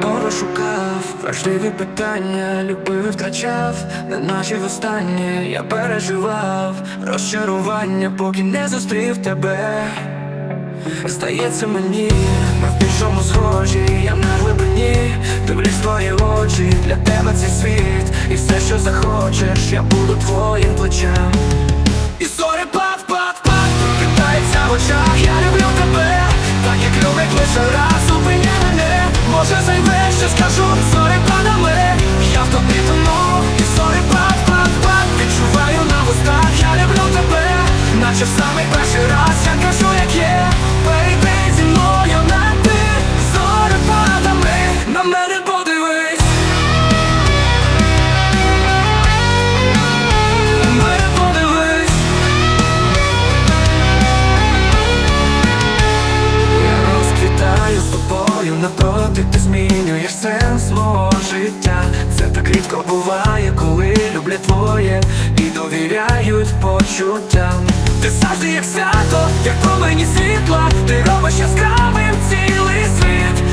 довго шукав Важливі питання, любив, втрачав. Не наші востаннє я переживав. Розчарування, поки не зустрів тебе. Здається мені, ми в більшому схожі, я на глибині. Дивлюсь твої очі, для тебе цей світ. І все, що захочеш, я буду твоїм плечем. І зорі пад, пад, пад, прокидається в очах, і пад, пад Відчуваю на вустах, я люблю тебе Наче в перший раз. Я кажу, як є. Перейди зі мною на ти. Зорі падами, на мене подивись. На подивись. Я розквітаю з тобою напроти, ти змінюєш сенс мого життя. Довіряють почуттям. Ти завжди як свято, як промені світла, ти робиш яскравим цілий світ.